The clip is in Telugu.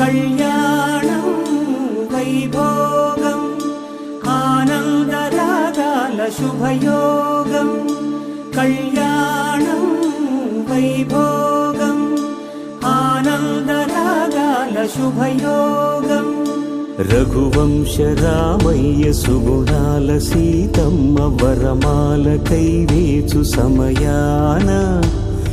కళ్యాణం వైభోగం ఆనందరాగాల శుభయోగం. కళ్యాణం వైభోగం ఆనందరాగాల శుభయోగం. రఘువంశ రామయ్య సుగుణాల సీతమ్మ వరమాల కైవేచు సమయాన